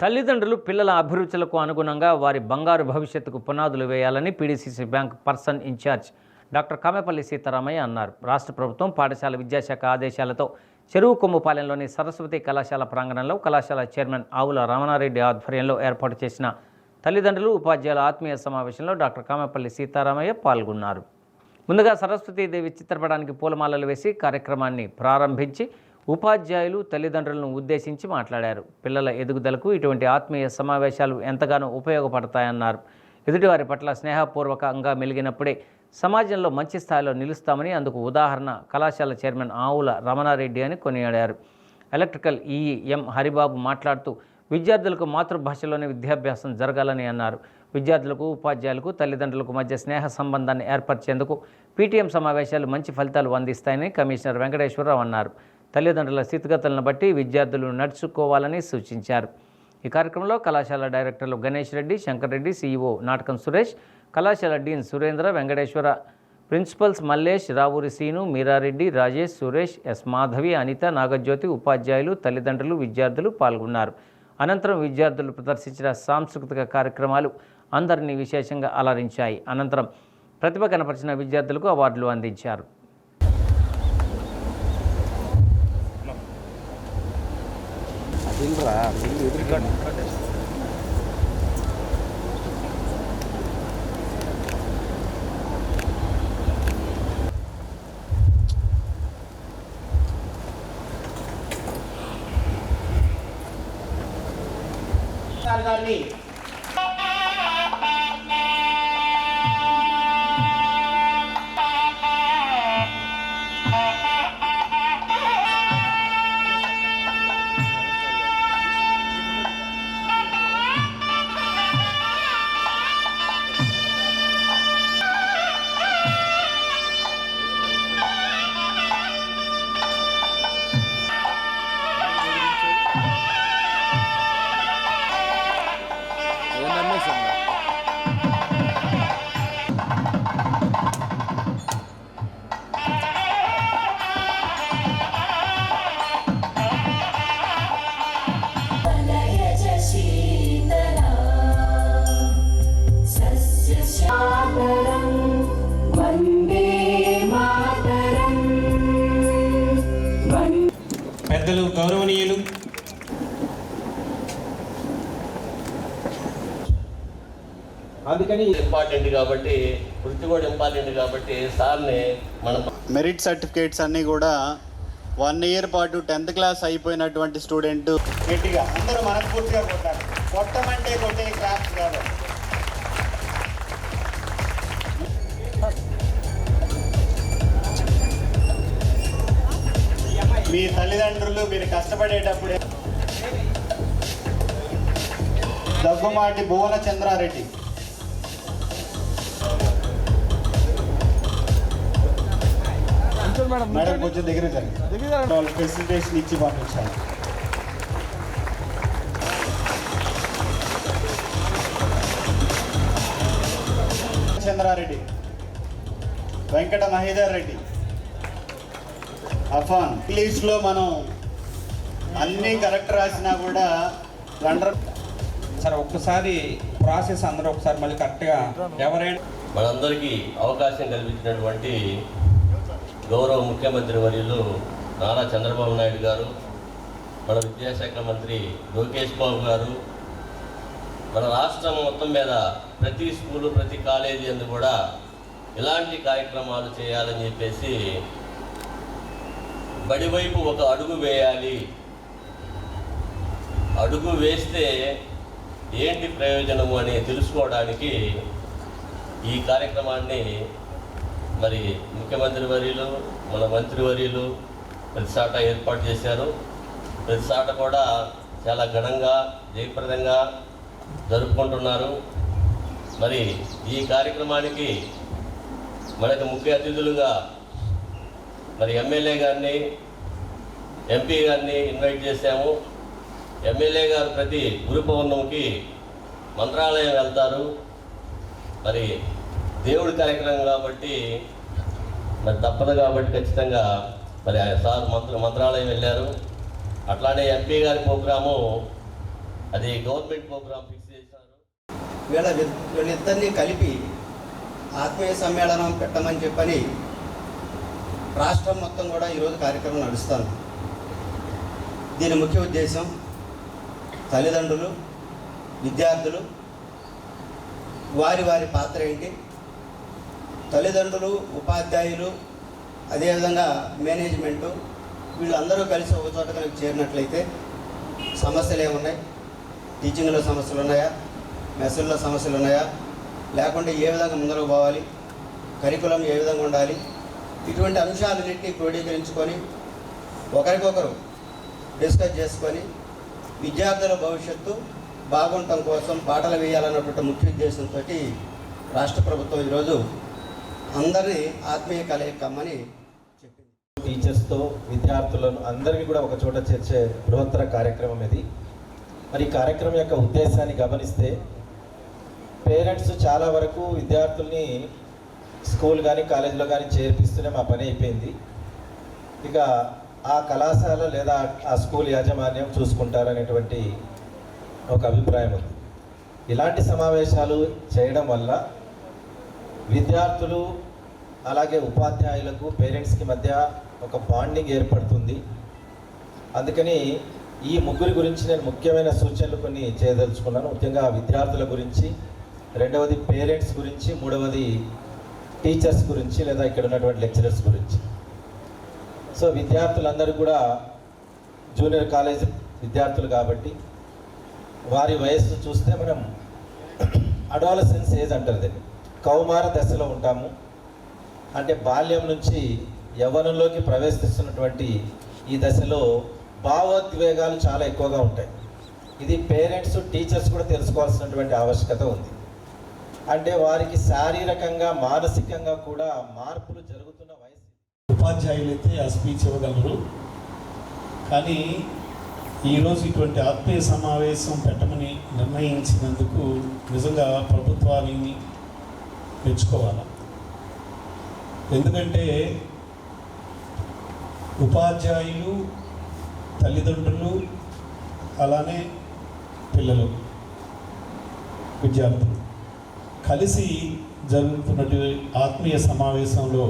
తల్లిదండ్రులు పిల్లల అభిరుచులకు అనుగుణంగా వారి బంగారు భవిష్యత్తుకు పునాదులు వేయాలని PDCC bank person incharge doctor Kamepalli Sitaramayya అన్నారు. రాష్ట్ర ప్రభుత్వం పాఠశాల విద్యాశాఖ ఆదేశాలతో చెరువు కొమ్ముపాలెంలోని సరస్వతి కళాశాల ప్రాంగణంలో కళాశాల చైర్మన్ ఆవుల రమణారెడ్డి ఆధ్వర్యంలో ఏర్పాటు చేసిన తల్లిదండ్రులు ఉపాధ్యాయుల ఆత్మీయ సమావేశంలో డాక్టర్ కామెపల్లి సీతారామయ్య పాల్గొన్నారు. ముందుగా సరస్వతీదేవి చిత్రపటానికి పూలమాలలు వేసి కార్యక్రమాన్ని ప్రారంభించి ఉపాధ్యాయులు తల్లిదండ్రులను ఉద్దేశించి మాట్లాడారు. పిల్లల ఎదుగుదలకు ఇటువంటి ఆత్మీయ సమావేశాలు ఎంతగానో ఉపయోగపడతాయన్నారు. ఎదుటివారి పట్ల స్నేహపూర్వకంగా మెలిగినప్పుడే సమాజంలో మంచి స్థాయిలో నిలుస్తామని అందుకు ఉదాహరణ కళాశాల చైర్మన్ ఆవుల రమణారెడ్డి అని కొనియాడారు. ఎలక్ట్రికల్ ఈఈ ఎం హరిబాబు మాట్లాడుతూ విద్యార్థులకు మాతృభాషలోనే విద్యాభ్యాసం జరగాలని అన్నారు. విద్యార్థులకు ఉపాధ్యాయులకు తల్లిదండ్రులకు మధ్య స్నేహ సంబంధాన్ని ఏర్పరిచేందుకు పీటీఎం సమావేశాలు మంచి ఫలితాలు అందిస్తాయని కమిషనర్ వెంకటేశ్వరరావు అన్నారు. తల్లిదండ్రుల స్థితిగతులను బట్టి విద్యార్థులు నడుచుకోవాలని సూచించారు. ఈ కార్యక్రమంలో కళాశాల డైరెక్టర్లు గణేష్ రెడ్డి శంకర్ రెడ్డి సీఈఓ నాటకం సురేష్ కళాశాల dean Surendra Venkateswara principals Mallesh Ravuri Seenu Meera Reddy Rajesh Suresh S Madhavi Anitha Nagajyothi ఉపాధ్యాయులు తల్లిదండ్రులు విద్యార్థులు పాల్గొన్నారు. అనంతరం విద్యార్థులు ప్రదర్శించిన సాంస్కృతిక కార్యక్రమాలు అందరినీ విశేషంగా అలరించాయి. అనంతరం ప్రతిభ కనపరిచిన విద్యార్థులకు అవార్డులు అందించారు. இல்லைரா எதிர்காட்டு గౌరవనీయులు అందుకని ఇంపార్టెంట్ కాబట్టి వృత్తి కూడా ఇంపార్టెంట్ కాబట్టి సార్ని మనం మెరిట్ సర్టిఫికేట్స్ అన్నీ కూడా వన్ ఇయర్ పాటు టెన్త్ క్లాస్ అయిపోయినటువంటి స్టూడెంట్ గట్టిగా. అందరూ మనస్ఫూర్తిగా కొట్టాలి. కొట్టమంటే కొట్టే క్లాస్ కాదు. మీ తల్లిదండ్రులు మీరు కష్టపడేటప్పుడే దగ్గుమాటి భువన చంద్రారెడ్డి. మేడం కొంచెం దగ్గర వాళ్ళు ప్రెసెంటేషన్ ఇచ్చి పంపించాలి. చంద్రారెడ్డి. వెంకట మహేదర్ రెడ్డి. అఫాన్. ఇంగ్లీష్లో మనం అన్నీ కరెక్ట్ రాసినా కూడా రండర్ సార్ ఒక్కసారి ప్రాసెస్ అందరూ ఒకసారి మళ్ళీ కరెక్ట్గా ఎవరైనా మనందరికీ అవకాశం కల్పించినటువంటి గౌరవ ముఖ్యమంత్రి వర్యులు నారా చంద్రబాబు నాయుడు గారు మన విద్యాశాఖ మంత్రి లోకేష్ బాబు గారు మన రాష్ట్రం మొత్తం మీద ప్రతి స్కూలు ప్రతి కాలేజీ అందు కూడా ఇలాంటి కార్యక్రమాలు చేయాలని చెప్పేసి బడివైపు ఒక అడుగు వేయాలి. అడుగు వేస్తే ఏంటి ప్రయోజనము అని తెలుసుకోవడానికి ఈ కార్యక్రమాన్ని మరి ముఖ్యమంత్రి వర్యులు మన మంత్రివర్యులు ప్రతిసాట ఏర్పాటు చేశారు. ప్రతిసాట కూడా చాలా ఘనంగా జయప్రదంగా జరుపుకుంటున్నారు. మరి ఈ కార్యక్రమానికి మనకు ముఖ్య అతిథులుగా మరి ఎమ్మెల్యే గారిని ఎంపీ గారిని ఇన్వైట్ చేశాము. ఎమ్మెల్యే గారు ప్రతి గురు పౌర్ణమికి మంత్రాలయం వెళ్తారు. మరి దేవుడి కార్యక్రమం కాబట్టి మరి తప్పదు కాబట్టి ఖచ్చితంగా మరి ఆయన సార్ మంత్ర మంత్రాలయం వెళ్ళారు. అట్లానే ఎంపీ గారి ప్రోగ్రాము అది గవర్నమెంట్ ప్రోగ్రామ్ ఫిక్స్ చేశారు. వీళ్ళ వీళ్ళిద్దరినీ కలిపి ఆత్మీయ సమ్మేళనం పెట్టమని చెప్పని రాష్ట్రం మొత్తం కూడా ఈరోజు కార్యక్రమం నడుస్తాను దీని ముఖ్య ఉద్దేశం తల్లిదండ్రులు విద్యార్థులు వారి వారి పాత్ర ఏంటి? తల్లిదండ్రులు ఉపాధ్యాయులు అదేవిధంగా మేనేజ్మెంటు వీళ్ళందరూ కలిసి ఒక చోట కనుక చేరినట్లయితే సమస్యలు ఏమున్నాయి? టీచింగ్లో సమస్యలు ఉన్నాయా? మెస్సుల్లో సమస్యలు ఉన్నాయా? లేకుంటే ఏ విధంగా ముందరకు పోవాలి? కరికులం ఏ విధంగా ఉండాలి? ఇటువంటి అంశాలన్నింటినీ క్రోడీకరించుకొని ఒకరికొకరు డిస్కస్ చేసుకొని విద్యార్థుల భవిష్యత్తు బాగుండటం కోసం పాటలు వేయాలన్నటువంటి ముఖ్య ఉద్దేశంతో రాష్ట్ర ప్రభుత్వం ఈరోజు అందరినీ ఆత్మీయ కలయికమ్మని చెప్పింది. టీచర్స్తో విద్యార్థులను అందరినీ కూడా ఒక చోట చేర్చే బృహత్తర కార్యక్రమం ఇది. మరి ఈ కార్యక్రమం యొక్క ఉద్దేశాన్ని గమనిస్తే పేరెంట్స్ చాలా వరకు విద్యార్థుల్ని స్కూల్ కానీ కాలేజీలో కానీ చేర్పిస్తూనే మా పని అయిపోయింది. ఇక ఆ కళాశాల లేదా ఆ స్కూల్ యాజమాన్యం చూసుకుంటారనేటువంటి ఒక అభిప్రాయం ఉంది. ఇలాంటి సమావేశాలు చేయడం వల్ల విద్యార్థులు అలాగే ఉపాధ్యాయులకు పేరెంట్స్కి మధ్య ఒక బాండింగ్ ఏర్పడుతుంది. అందుకని ఈ ముగ్గురి గురించి నేను ముఖ్యమైన సూచనలు కొన్ని చేయదలుచుకున్నాను. ముఖ్యంగా విద్యార్థుల గురించి రెండవది పేరెంట్స్ గురించి మూడవది టీచర్స్ గురించి లేదా ఇక్కడ ఉన్నటువంటి లెక్చరర్స్ గురించి. సో విద్యార్థులందరూ కూడా జూనియర్ కాలేజ్ విద్యార్థులు కాబట్టి వారి వయస్సు చూస్తే మనం అడాలసెన్స్ ఏజ్ అంటారు దీన్ని. కౌమార దశలో ఉంటాము. అంటే బాల్యం నుంచి యవ్వనంలోకి ప్రవేశిస్తున్నటువంటి ఈ దశలో భావోద్వేగాలు చాలా ఎక్కువగా ఉంటాయి. ఇది పేరెంట్స్ టీచర్స్ కూడా తెలుసుకోవాల్సినటువంటి ఆవశ్యకత ఉంది. అంటే వారికి శారీరకంగా మానసికంగా కూడా మార్పులు జరుగుతున్న వయసు. ఉపాధ్యాయులు అయితే ఆ స్పీచ్ ఇవ్వగలరు. కానీ ఈరోజు ఇటువంటి ఆత్మీయ సమావేశం పెట్టమని నిర్ణయించినందుకు నిజంగా ప్రభుత్వాన్ని మెచ్చుకోవాలి? ఎందుకంటే ఉపాధ్యాయులు తల్లిదండ్రులు అలానే పిల్లలు విద్యార్థులు. కలిసి జరుగుతున్నటువంటి ఆత్మీయ సమావేశంలో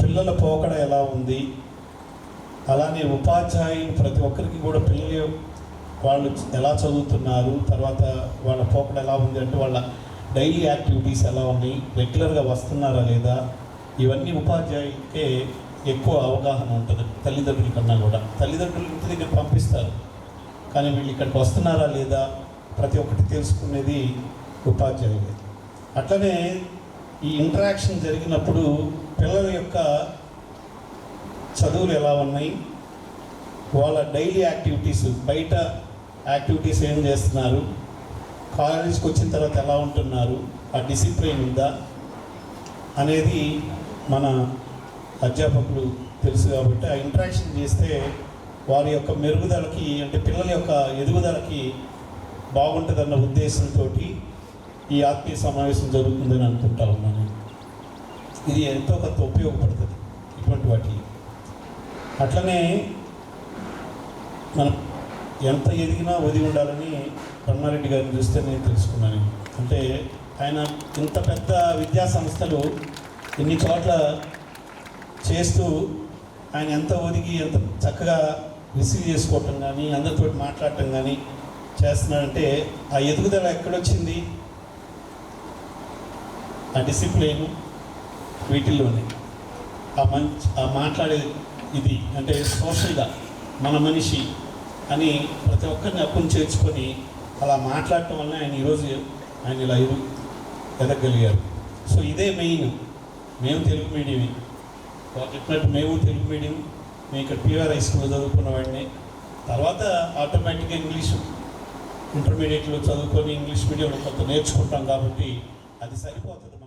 పిల్లల పోకడ ఎలా ఉంది? అలానే ఉపాధ్యాయులు ప్రతి ఒక్కరికి కూడా పిల్లలు వాళ్ళు ఎలా చదువుతున్నారు? తర్వాత వాళ్ళ పోకడ ఎలా ఉంది అంటే వాళ్ళ డైలీ యాక్టివిటీస్ ఎలా ఉన్నాయి? రెగ్యులర్గా వస్తున్నారా లేదా? ఇవన్నీ ఉపాధ్యాయులకే ఎక్కువ అవగాహన ఉంటుంది తల్లిదండ్రుల కన్నా కూడా. తల్లిదండ్రులు ఇంటి దగ్గర పంపిస్తారు. కానీ వీళ్ళు ఇక్కడికి వస్తున్నారా లేదా? ప్రతి ఒక్కటి తెలుసుకునేది ఉపాధ్యాయులు. అట్లనే ఈ ఇంటరాక్షన్ జరిగినప్పుడు పిల్లల యొక్క చదువులు ఎలా ఉన్నాయి? వాళ్ళ డైలీ యాక్టివిటీస్ బయట యాక్టివిటీస్ ఏం చేస్తున్నారు? కాలేజీకి వచ్చిన తర్వాత ఎలా ఉంటున్నారు? ఆ డిసిప్లిన్ ఉందా? అనేది మన అధ్యాపకులు తెలుసు కాబట్టి ఆ ఇంటరాక్షన్ చేస్తే వారి యొక్క మెరుగుదలకి అంటే పిల్లల యొక్క ఎదుగుదలకి బాగుంటుందన్న ఉద్దేశంతో ఈ ఆత్మీయ సమావేశం జరుగుతుందని అనుకుంటా ఉన్నాను. ఇది ఎంతో కొంత ఉపయోగపడుతుంది ఇటువంటి వాటికి. అట్లనే మనం ఎంత ఎదిగినా వది ఉండాలని రమణారెడ్డి గారిని చూస్తే నేను తెలుసుకున్నాను. అంటే ఆయన ఇంత పెద్ద విద్యా సంస్థలు ఇన్ని చోట్ల చేస్తూ ఆయన ఎంత ఒదిగి ఎంత చక్కగా రిసీవ్ చేసుకోవటం కానీ అందరితో మాట్లాడటం కానీ చేస్తున్నాడంటే ఆ ఎదుగుదల ఎక్కడొచ్చింది? ఆ డిసిప్లిన్ వీటిల్లోనే. ఆ మంచి ఆ మాట్లాడే ఇది అంటే సోషల్గా మన మనిషి అని ప్రతి ఒక్కరిని అప్పుని చేర్చుకొని అలా మాట్లాడటం వల్ల ఆయన ఈరోజు ఆయన ఇలా ఎదగలిగారు. సో ఇదే మెయిన్ మేము తెలుగు మీడియమే వాళ్ళు చెప్పినట్టు మేము తెలుగు మీడియం మేము ఇక్కడ పిఆర్ హై స్కూల్లో చదువుకున్న వాడిని. తర్వాత ఆటోమేటిక్గా ఇంగ్లీష్. ఇంటర్మీడియట్లో చదువుకొని ఇంగ్లీష్ మీడియంలో కొంత నేర్చుకుంటాం కాబట్టి అది సరిపోతుంది.